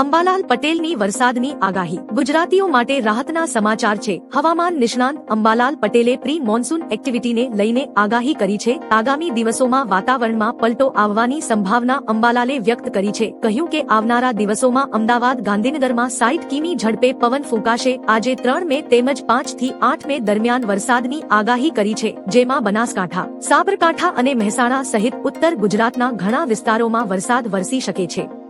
અંબાલાલ પટેલની વરસાદની આગાહી. ગુજરાતીઓ માટે રાહતના સમાચાર છે. હવામાન નિષ્ણાંત અંબાલાલ પટેલે પ્રી મોન્સૂન એક્ટિવિટીને લઈને આગાહી કરી છે. આગામી દિવસોમાં વાતાવરણમાં પલટો આવવાની સંભાવના અંબાલાલે વ્યક્ત કરી છે. કહ્યું કે આવનારા દિવસોમાં અમદાવાદ, ગાંધીનગરમાં સાઈઠ કિમી ઝડપે પવન ફૂંકાશે. આજે ત્રણ મે તેમજ પાંચથી આઠ મે દરમિયાન વરસાદની આગાહી કરી છે. જેમાં બનાસકાંઠા, સાબરકાંઠા અને મહેસાણા સહિત ઉત્તર ગુજરાતના ઘણા વિસ્તારોમાં વરસાદ વરસી શકે છે.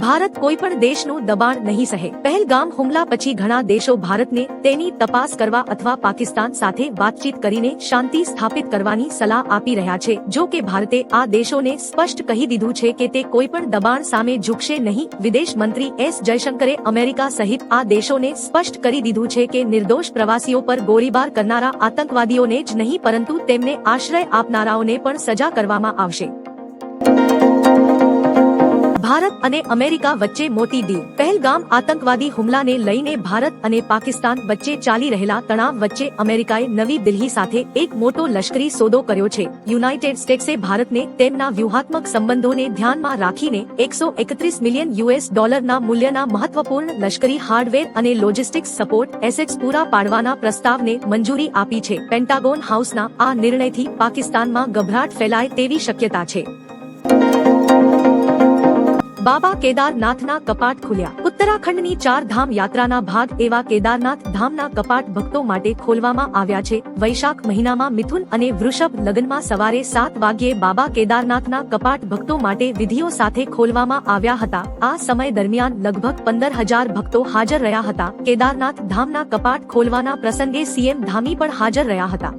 ભારત કોઈ પણ દેશનું દબાણ નહીં સહે. પહેલગામ હુમલા પછી ઘણા દેશો ભારતને તેની તપાસ કરવા અથવા પાકિસ્તાન સાથે વાતચીત કરીને શાંતિ સ્થાપિત કરવાની સલાહ આપી રહ્યા છે. જો કે ભારતે આ દેશોને સ્પષ્ટ કહી દીધું છે કે તે કોઈ પણ દબાણ સામે ઝૂકશે નહીં. વિદેશ મંત્રી એસ જયશંકરે અમેરિકા સહિત આ દેશોને સ્પષ્ટ કરી દીધું છે કે નિર્દોષ પ્રવાસીઓ પર ગોળીબાર કરનારા આતંકવાદીઓને જ નહીં, પરંતુ તેમને આશ્રય આપનારાઓને પણ સજા કરવામાં આવશે. ભારત અને અમેરિકા વચ્ચે મોટી ડીલ પહેલગામ આતંકવાદી હુમલાને લઈને ભારત અને પાકિસ્તાન વચ્ચે ચાલી રહેલા તણાવ વચ્ચે અમેરિકાએ નવી દિલ્હી સાથે એક મોટો લશ્કરી સોદો કર્યો છે. યુનાઇટેડ સ્ટેટ્સે ભારતને તેમના વ્યૂહાત્મક સંબંધોને ધ્યાનમાં રાખીને એકસો એકત્રીસ મિલિયન યુએસ ડોલરના મૂલ્યના મહત્વપૂર્ણ લશ્કરી હાર્ડવેર અને લોજિસ્ટિક્સ સપોર્ટ એસેટ્સ પૂરા પાડવાના પ્રસ્તાવને મંજૂરી આપી છે. પેન્ટાગોન હાઉસના આ નિર્ણયથી પાકિસ્તાનમાં ગભરાટ ફેલાય તેવી શક્યતા છે. બાબા કેદારનાથના કપાટ ખુલ્યા. ઉત્તરાખંડની ચાર ધામ યાત્રાના ભાગ એવા કેદારનાથ ધામના કપાટ ભક્તો માટે ખોલવામાં આવ્યા છે. વૈશાખ મહિનામાં મિથુન અને વૃષભ લગ્નમાં સવારે સાત વાગ્યે બાબા કેદારનાથના કપાટ ભક્તો માટે વિધિઓ સાથે ખોલવામાં આવ્યા હતા. આ સમય દરમિયાન લગભગ પંદર હજાર ભક્તો હાજર રહ્યા હતા. કેદારનાથ ધામના કપાટ ખોલવાના પ્રસંગે સીએમ ધામી પણ હાજર રહ્યા હતા.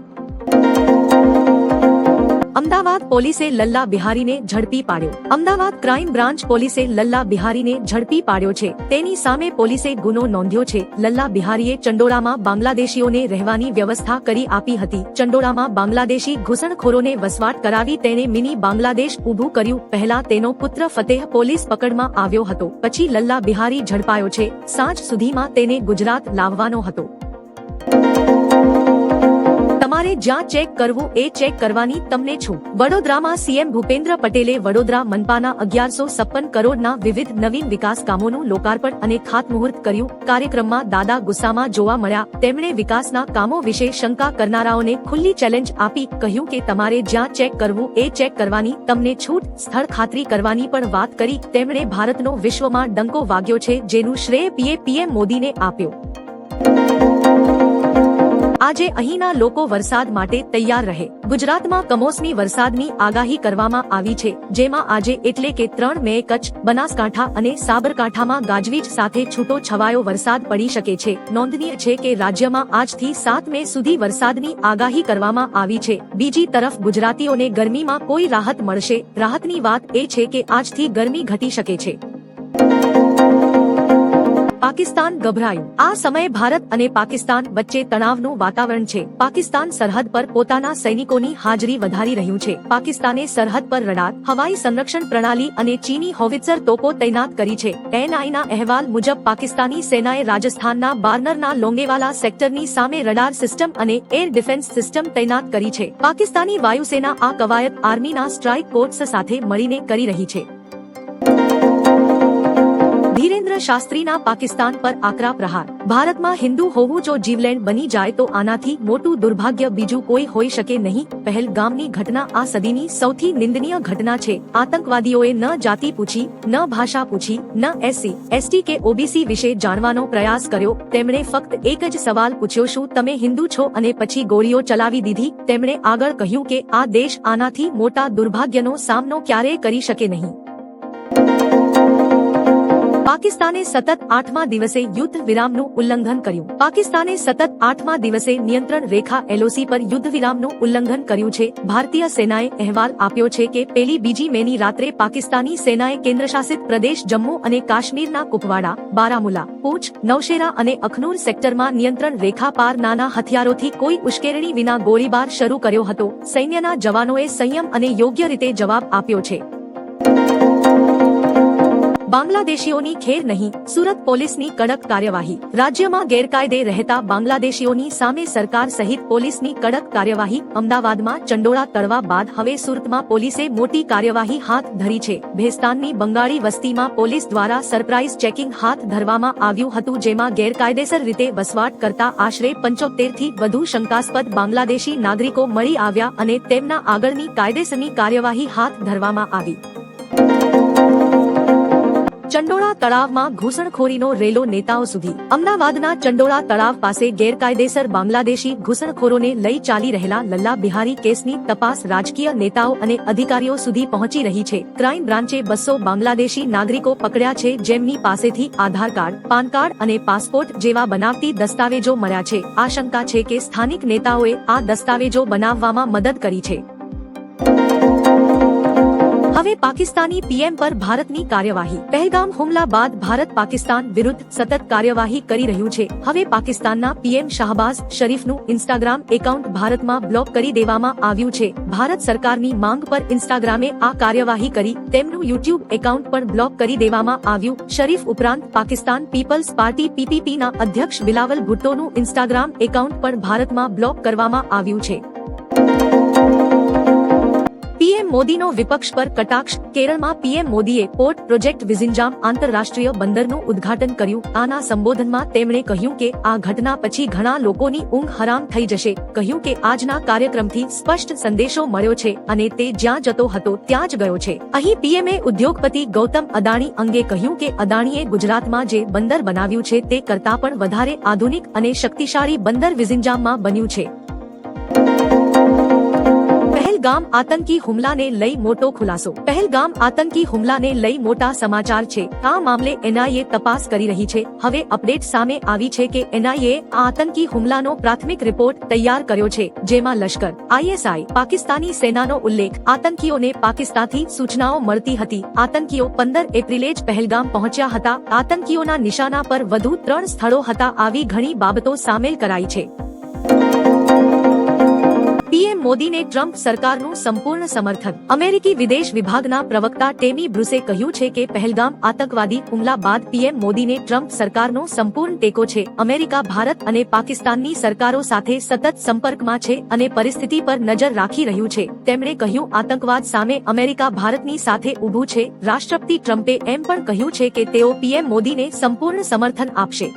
અમદાવાદ પોલીસે લલ્લા બિહારીને ઝડપી પાડ્યો. અમદાવાદ ક્રાઇમ બ્રાન્ચ પોલીસે લલ્લા બિહારીને ઝડપી પાડ્યો છે. તેની સામે પોલીસે ગુનો નોંધ્યો છે. લલ્લા બિહારીએ ચંડોળામાં બાંગ્લાદેશીઓને રહેવાની વ્યવસ્થા કરી આપી હતી. ચંડોળામાં બાંગ્લાદેશી ઘૂસણખોરોને વસવાટ કરાવી તેણે મિની બાંગ્લાદેશ ઊભું કર્યું. પહેલા તેનો પુત્ર ફતેહ પોલીસ પકડમાં આવ્યો હતો. પછી લલ્લા બિહારી ઝડપાયો છે. સાંજ સુધીમાં તેને ગુજરાત લાવવાનો હતો. તમારે જ્યાં ચેક કરવું એ ચેક કરવાની તમને છું. વડોદરામાં સીએમ ભૂપેન્દ્ર પટેલે વડોદરા મનપાના અગિયારસો છપ્પન કરોડના વિવિધ નવીન વિકાસ કામોનું લોકાર્પણ અને ખાતમુહૂર્ત કર્યું. કાર્યક્રમમાં દાદા ગુસ્સામાં જોવા મળ્યા. તેમણે વિકાસના કામો વિશે શંકા કરનારાઓને ખુલ્લી ચેલેન્જ આપી કહ્યું કે તમારે જ્યાં ચેક કરવું એ ચેક કરવાની તમને છૂટ, સ્થળ ખાતરી કરવાની પણ વાત કરી. તેમણે ભારતનો વિશ્વમાં ડંકો વાગ્યો છે, જેનું શ્રેય પીએ પીએમ મોદીને આપ્યો. આજે અહીંના લોકો વરસાદ માટે તૈયાર રહે. ગુજરાતમાં કમોસમી વરસાદની આગાહી કરવામાં આવી છે, જેમાં આજે એટલે કે ત્રણ મે કચ્છ, બનાસકાંઠા અને સાબરકાંઠામાં ગાજવીજ સાથે છૂટો છવાયો વરસાદ પડી શકે છે. નોંધનીય છે કે રાજ્યમાં આજથી સાત મે સુધી વરસાદની આગાહી કરવામાં આવી છે. બીજી તરફ ગુજરાતીઓને ગરમીમાં કોઈ રાહત મળશે. રાહતની વાત એ છે કે આજથી ગરમી ઘટી શકે છે. પાકિસ્તાન ગભરાયું. આ સમયે ભારત અને પાકિસ્તાન વચ્ચે તણાવનું વાતાવરણ છે. પાકિસ્તાન સરહદ પર પોતાના સૈનિકોની હાજરી વધારી રહ્યું છે. પાકિસ્તાને સરહદ પર રડાર, હવાઈ સંરક્ષણ પ્રણાલી અને ચીની હોવિત્સર તોપો તૈનાત કરી છે. એનઆઈના અહેવાલ મુજબ પાકિસ્તાની સેનાએ રાજસ્થાનના બાર્નરના લોંગેવાલા સેક્ટરની સામે રડાર સિસ્ટમ અને એર ડિફેન્સ સિસ્ટમ તૈનાત કરી છે. પાકિસ્તાની વાયુસેના આ કવાયત આર્મીના સ્ટ્રાઇક કોર્ટ્સ સાથે મળીને કરી રહી છે. ધીરેન્દ્ર શાસ્ત્રીના પાકિસ્તાન પર આકરા પ્રહાર. ભારતમાં હિન્દુ હોવું જો જીવલેણ બની જાય તો આનાથી મોટું દુર્ભાગ્ય બીજું કોઈ હોઈ શકે નહીં. પહેલગામની ઘટના આ સદીની સૌથી નિંદનીય ઘટના છે. આતંકવાદીઓએ ન જાતિ પૂછી, ન ભાષા પૂછી, ન એસસી એસટી કે ઓબીસી વિશે જાણવાનો પ્રયાસ કર્યો. તેમણે ફક્ત એક જ સવાલ પૂછ્યો, શું તમે હિન્દુ છો? અને પછી ગોળીઓ ચલાવી દીધી. તેમણે આગળ કહ્યું કે, આ દેશ આનાથી મોટા દુર્ભાગ્યનો સામનો ક્યારેય કરી શકે નહીં. પાકિસ્તાને સતત આઠમા દિવસે યુદ્ધ વિરામનું ઉલ્લંઘન કર્યું. પાકિસ્તાને સતત આઠમા દિવસે નિયંત્રણ રેખા એલઓસી પર યુદ્ધ વિરામનું ઉલ્લંઘન કર્યું છે. ભારતીય સેનાએ અહેવાલ આપ્યો છે કે પેલી બીજી મેની રાત્રે પાકિસ્તાની સેનાએ કેન્દ્રશાસિત પ્રદેશ જમ્મુ અને કાશ્મીરના કુપવાડા, બારામુલા, પૂંછ, નૌશેરા અને અખનૂર સેક્ટરમાં નિયંત્રણ રેખા પાર નાના હથિયારોથી કોઈ ઉશ્કેરણી વિના ગોળીબાર શરૂ કર્યો હતો. સૈન્યના જવાનોએ સંયમ અને યોગ્ય રીતે જવાબ આપ્યો છે. બાંગ્લાદેશીઓની ખેર નહીં, સુરત પોલીસની કડક કાર્યવાહી. રાજ્યમાં ગેરકાયદે રહેતા બાંગ્લાદેશીઓની સામે સરકાર સહિત પોલીસની કડક કાર્યવાહી. અમદાવાદમાં ચંડોળા તળવા બાદ હવે સુરતમાં પોલીસે મોટી કાર્યવાહી હાથ ધરી છે. ભેસ્તાનની બંગાળી વસ્તીમાં પોલીસ દ્વારા સરપ્રાઇઝ ચેકિંગ હાથ ધરવામાં આવ્યું હતું, જેમાં ગેરકાયદેસર રીતે વસવાટ કરતા આશરે પંચોતેરથી વધુ શંકાસ્પદ બાંગ્લાદેશી નાગરિકો મળી આવ્યા અને તેમના આગળની કાયદેસરની કાર્યવાહી હાથ ધરવામાં આવી. ચંડોળા તળાવમાં ઘૂસણખોરીનો રેલો નેતાઓ સુધી. અમદાવાદના ચંડોળા તળાવ પાસે ગેરકાયદેસર બાંગ્લાદેશી ઘૂસણખોરોને લઈ ચાલી રહેલા લલ્લા બિહારી કેસની તપાસ રાજકીય નેતાઓ અને અધિકારીઓ સુધી પહોંચી રહી છે. ક્રાઇમ બ્રાન્ચે બસો બાંગ્લાદેશી નાગરિકો પકડ્યા છે જેમની પાસેથી આધાર કાર્ડ, પાન કાર્ડ અને પાસપોર્ટ જેવા બનાવતી દસ્તાવેજો મળ્યા છે. આશંકા છે કે સ્થાનિક નેતાઓએ આ દસ્તાવેજો બનાવવામાં મદદ કરી છે. હવે પાકિસ્તાની પીએમ પર ભારતની કાર્યવાહી. પહેલગામ હુમલા બાદ ભારત પાકિસ્તાન વિરુદ્ધ સતત કાર્યવાહી કરી રહ્યું છે. હવે પાકિસ્તાનના પીએમ શાહબાઝ શરીફનું ઇન્સ્ટાગ્રામ એકાઉન્ટ ભારતમાં બ્લોક કરી દેવામાં આવ્યું છે. ભારત સરકારની માંગ પર ઇન્સ્ટાગ્રામે આ કાર્યવાહી કરી. તેમનું યુટ્યુબ એકાઉન્ટ પણ બ્લોક કરી દેવામાં આવ્યું. શરીફ ઉપરાંત પાકિસ્તાન પીપલ્સ પાર્ટી પીપીપીના અધ્યક્ષ બિલાવલ ભુટ્ટોનું ઇન્સ્ટાગ્રામ એકાઉન્ટ પણ ભારતમાં બ્લોક કરવામાં આવ્યું છે. પીએમ મોદીનો વિપક્ષ પર કટાક્ષ, કેરળમાં પીએમ મોદીએ પોર્ટ પ્રોજેક્ટ વિઝિન્જામ આંતરરાષ્ટ્રીય બંદરનું ઉદ્ઘાટન કર્યું. આના સંબોધનમાં તેમણે કહ્યું કે આ ઘટના પછી ઘણા લોકોની ઊંઘ હરામ થઈ જશે. કહ્યું કે આજના કાર્યક્રમથી સ્પષ્ટ સંદેશો મળ્યો છે અને તે જ્યાં જતો હતો ત્યાં જ ગયો છે. અહીં પીએમએ ઉદ્યોગપતિ ગૌતમ અદાણી અંગે કહ્યું કે અદાણીએ ગુજરાતમાં જે બંદર બનાવ્યું છે તે કરતાં પણ વધારે આધુનિક અને શક્તિશાળી બંદર વિઝિન્જામમાં બન્યું છે. પહેલગામ આતંકી હુમલાને લઈ મોટો ખુલાસો. પહેલગામ આતંકી હુમલાને લઈ મોટા સમાચાર છે. આ મામલે એનઆઈએ તપાસ કરી રહી છે. હવે અપડેટ સામે આવી છે કે એનઆઈએ આ આતંકી હુમલાનો પ્રાથમિક રિપોર્ટ તૈયાર કર્યો છે, જેમાં લશ્કર, આઈએસઆઈ, પાકિસ્તાની સેનાનો ઉલ્લેખ, આતંકીઓને પાકિસ્તાનથી સૂચનાઓ મળતી હતી. આતંકીઓ પંદર એપ્રિલે જ પહેલગામ પહોંચ્યા હતા. આતંકીઓના નિશાના પર વધુ ત્રણ સ્થળો હતા. આવી ઘણી બાબતો સામેલ કરાઈ છે. પીએમ મોદીને ટ્રમ્પ સરકારનું સંપૂર્ણ સમર્થન. અમેરિકી વિદેશ વિભાગના પ્રવક્તા ટેમી બ્રુસે કહ્યું છે કે પહેલગામ આતંકવાદી હુમલા બાદ પીએમ મોદીને ટ્રમ્પ સરકારનો સંપૂર્ણ ટેકો છે. અમેરિકા, ભારત અને પાકિસ્તાનની સરકારો સાથે સતત સંપર્કમાં છે અને પરિસ્થિતિ પર નજર રાખી રહ્યું છે. તેમણે કહ્યું, આતંકવાદ સામે અમેરિકા ભારતની સાથે ઊભું છે. રાષ્ટ્રપતિ ટ્રમ્પે એમ પણ કહ્યું છે કે તેઓ પીએમ મોદીને સંપૂર્ણ સમર્થન આપશે.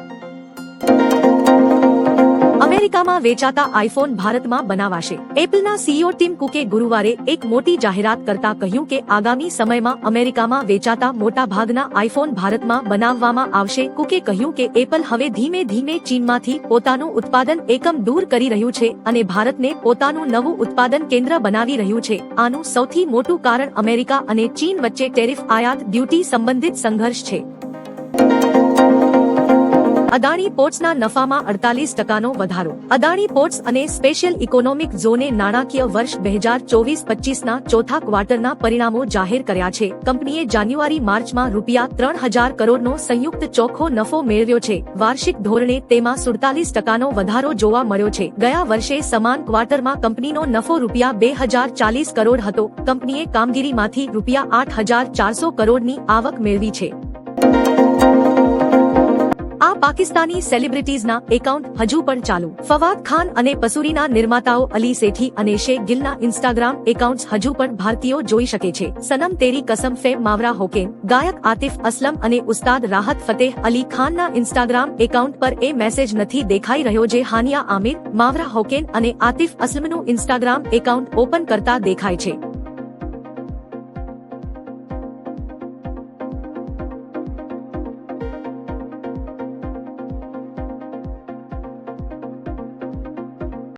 અમેરિકામાં વેચાતા આઈફોન ભારતમાં બનાવાશે. એપલના સીઈઓ ટીમ કુકે ગુરુવારે એક મોટી જાહેરાત કરતા કહ્યું કે આગામી સમયમાં અમેરિકામાં વેચાતા મોટા ભાગના આઈફોન ભારતમાં બનાવવામાં આવશે. કુકે કહ્યું કે એપલ હવે ધીમે ધીમે ચીનમાંથી પોતાનું ઉત્પાદન એકમ દૂર કરી રહ્યું છે અને ભારતને પોતાનું નવું ઉત્પાદન કેન્દ્ર બનાવી રહ્યું છે. આનું સૌથી મોટું કારણ અમેરિકા અને ચીન વચ્ચે ટેરિફ આયાત ડ્યુટી સંબંધિત સંઘર્ષ છે. અદાણી પોર્ટ્સના નફામાં અડતાલીસ ટકાનો વધારો. અદાણી પોર્ટ્સ અને સ્પેશિયલ ઇકોનોમિક ઝોને નાણાકીય વર્ષ બે હજાર ચોવીસ પચીસના ચોથા ક્વાર્ટરના પરિણામો જાહેર કર્યા છે. કંપનીએ જાન્યુઆરી માર્ચમાં રૂપિયા ત્રણ હજાર કરોડનો સંયુક્ત ચોખ્ખો નફો મેળવ્યો છે. વાર્ષિક ધોરણે તેમાં સુડતાલીસ ટકાનો વધારો જોવા મળ્યો છે. ગયા વર્ષે સમાન ક્વાર્ટરમાં કંપનીનો નફો રૂપિયા બે હજાર ચાલીસ કરોડ હતો. કંપનીએ કામગીરીમાંથી રૂપિયા આઠ હજાર ચારસો કરોડની આવક મેળવી છે. પાકિસ્તાની સેલિબ્રિટીઝના એકાઉન્ટ હજુ પણ ચાલુ. ફવાદ ખાન અને પસુરીના નિર્માતાઓ અલી સેઠી અને શેખ ગિલના ઇન્સ્ટાગ્રામ એકાઉન્ટ્સ હજુ પણ ભારતીયો જોઈ શકે છે. સનમ તેરી કસમ ફે માવરા હોકેન ગાયક આતિફ અસલમ અને ઉસ્તાદ રાહત ફતેહ અલી ખાનના ઇન્સ્ટાગ્રામ એકાઉન્ટ પર એ મેસેજ નથી દેખાઈ રહ્યો જે હાનિયા આમિર, માવરા હોકેન અને આતિફ અસલમનું ઇન્સ્ટાગ્રામ એકાઉન્ટ ઓપન કરતા દેખાય છે.